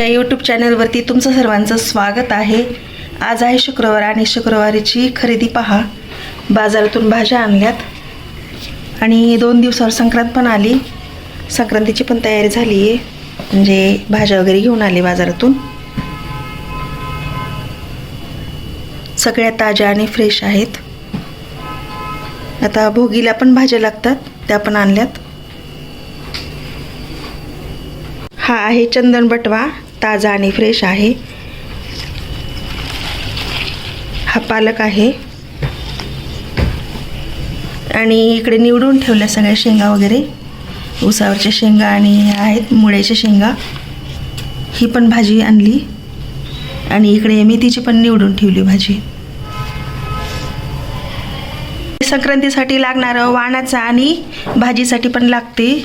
या यूट्यूब चॅनलवरती तुमचं सर्वांचं स्वागत आहे. आज आहे शुक्रवार आणि शुक्रवारीची खरेदी पहा. बाजारातून भाज्या आणल्यात. आणि दोन दिवसावर संक्रांत पण आली. संक्रांतीची पण तयारी झाली आहे म्हणजे भाज्या वगैरे घेऊन आले बाजारातून. सगळ्या ताज्या आणि फ्रेश आहेत. आता भोगीला पण भाज्या लागतात त्या पण आणल्यात. हा आहे चंदन बटवा. ताजा आणि फ्रेश आहे. हा पालक आहे. आणि इकडे निवडून ठेवल्या सगळ्या शेंगा वगैरे. उसावरच्या शेंगा आणि आहेत मुळ्याच्या शेंगा. ही पण भाजी आणली. आणि इकडे मेथीची पण निवडून ठेवली भाजी. संक्रांतीसाठी लागणारं वाणाचं आणि भाजीसाठी पण लागते.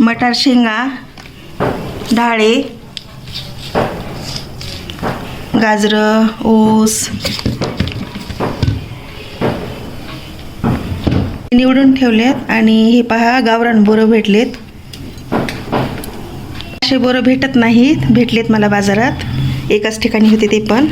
मटार शेंगा. डाळे गाजरं ऊस निवडून ठेवलेत आणि हे पहा गावरान बोरं भेटलेत. असे बोरं भेटत नाहीत भेटलेत मला बाजारात. एकाच ठिकाणी होते ते पण.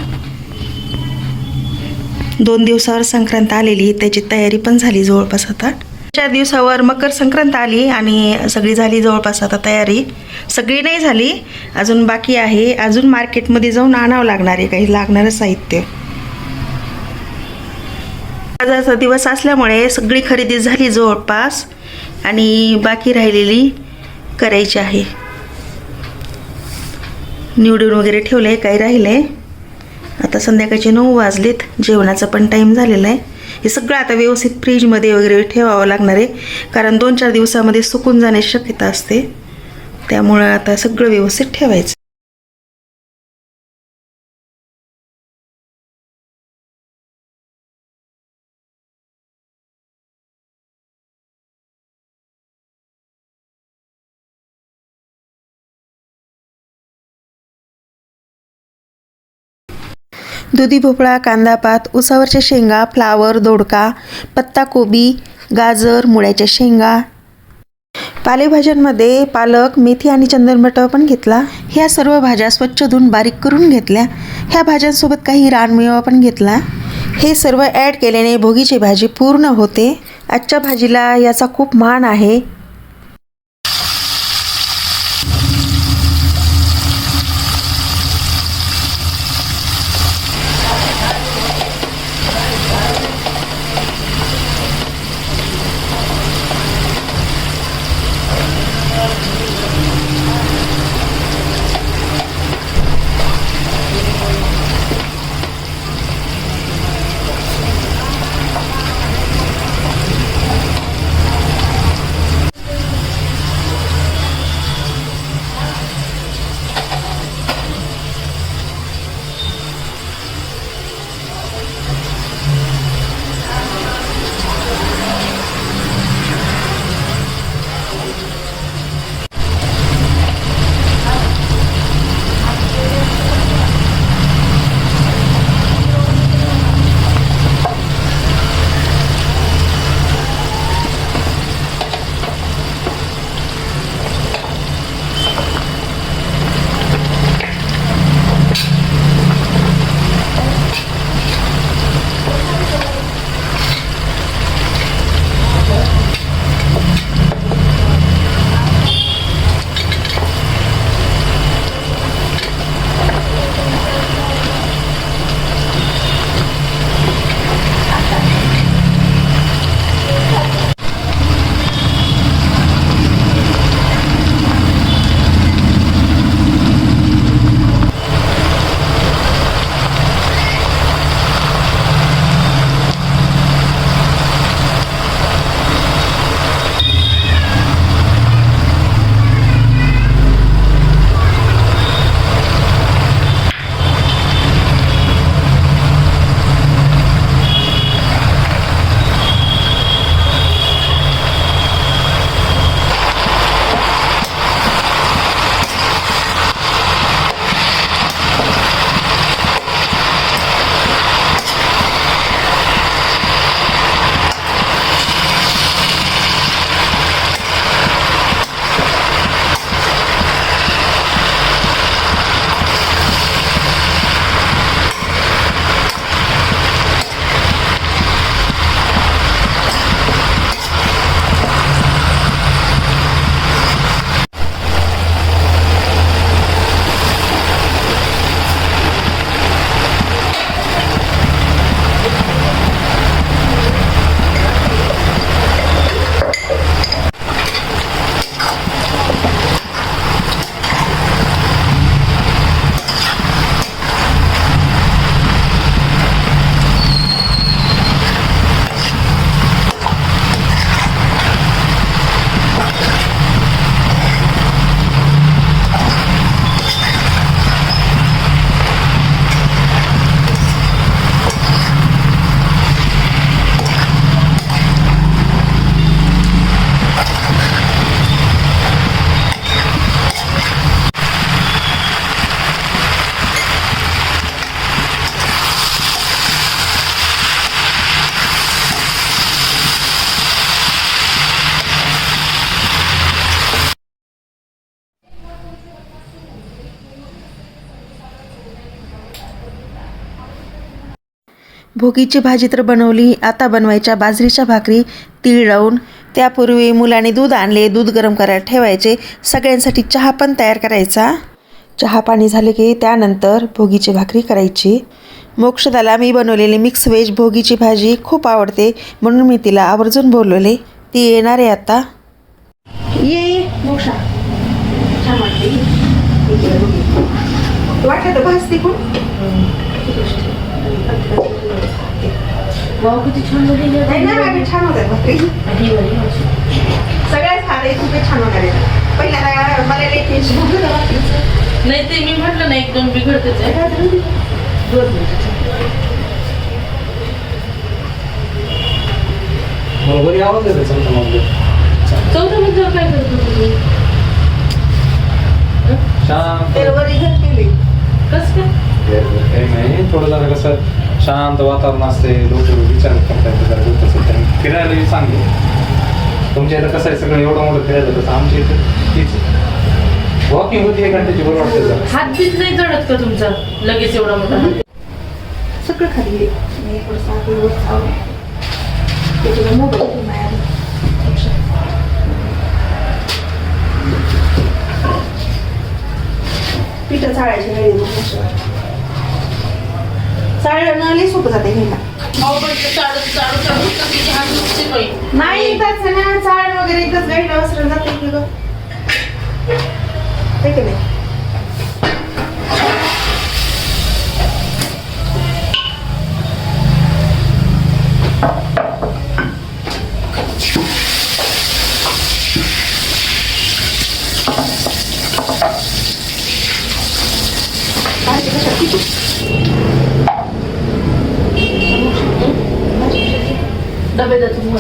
दोन दिवसावर संक्रांत आलेली त्याची तयारी पण झाली जवळपास आता चार दिवसावर मकर संक्रांत आली आणि सगळी झाली जवळपास आता तयारी. सगळी नाही झाली अजून बाकी आहे. अजून मार्केटमध्ये जाऊन आणावं लागणार आहे काही लागणारं साहित्य. आजचा दिवस असल्यामुळे सगळी खरेदी झाली जवळपास आणि बाकी राहिलेली करायची आहे. निवडून वगैरे ठेवलं आहे काही राहिलं आहे आता संध्याकाळचे नऊ वाजलेत जेवणाचा पण टाईम झालेला आहे. हे सगळं आता व्यवस्थित फ्रीजमध्ये वगैरे ठेवावं लागणार आहे. कारण दोन चार दिवसामध्ये सुकून जाण्याची शक्यता असते. त्यामुळं आता सगळं व्यवस्थित ठेवायचं. दुधी भोपळा कांदापात उसावरच्या शेंगा फ्लावर दोडका पत्ताकोबी गाजर मुळ्याच्या शेंगा. पालेभाज्यांमध्ये पालक मेथी आणि चंदनबटावा पण घेतला. ह्या सर्व भाज्या स्वच्छ धुवून बारीक करून घेतल्या. ह्या भाज्यांसोबत काही रानमेवा पण घेतला. हे सर्व ॲड केल्याने भोगीची भाजी पूर्ण होते. आजच्या भाजीला याचा खूप मान आहे. भोगीची भाजी तर बनवली. आता बनवायच्या बाजरीच्या भाकरी तीळ लावून. त्यापूर्वी मुलाने दूध आणले. दूध गरम करायला ठेवायचे. सगळ्यांसाठी चहा पण तयार करायचा. चहा पाणी झाले की त्यानंतर भोगीची भाकरी करायची. मोक्षदाला मी बनवलेली मिक्स व्हेज भोगीची भाजी खूप आवडते. म्हणून मी तिला आवर्जून बोलवले. ती येणार आहे आता. ये मोक्षा. छान वाटते वाटलं तर भाजते कोण वाव किती छान आहे. नाही ना भाकरी छान होत्या भाकरी. सगळ्याच खाते खूपच छान होणार आहे पहिल्यांदा मला भाकरीचं. नाही ते मी म्हटलं ना एक दोन बिघडतेच दोन. बरोबर आवाज येतो चौथा मधले चौथ्या मुद्द्यावर काय करतो तुम्ही शांत तेलवर इथं केली. कस काय थोडं जरा कसं शांत वातावरण असते लोक विचार करतात जरा होत असेल तर फिरायला चांगले तुमच्या इथं कसं आहे सगळं एवढं मोठं फिरायचं तसं आमच्या इथं तीच वॉकिंग होती एक घंट्याची बरं वाटते जरा हात बीत नाही जडत का तुमचा लगेच एवढा मोठा? सगळं खाली आहे. मी थोडंसं आधी वर जाऊन. ते तुला मोबाईल नाही. पिठं चाळायची वेळी अशा. चाळणं लई सोपं जाते घ्यायला. नाही तसं ना चाळ वगैरे एकदाच गाईला वस्त्र जाते की गं डब्यातून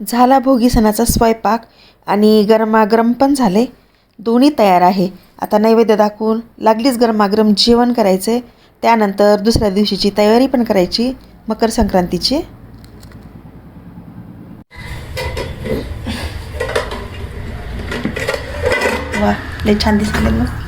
झाला भोगी सणाचा स्वयंपाक आणि गरमागरम पण झाले. दोन्ही तयार आहे. आता नैवेद्य दाखवून लागलीच गरमागरम जेवण करायचे. त्यानंतर दुसऱ्या दिवशीची तयारी पण करायची. मकर संक्रांतीची. वा लय छान दिसले मग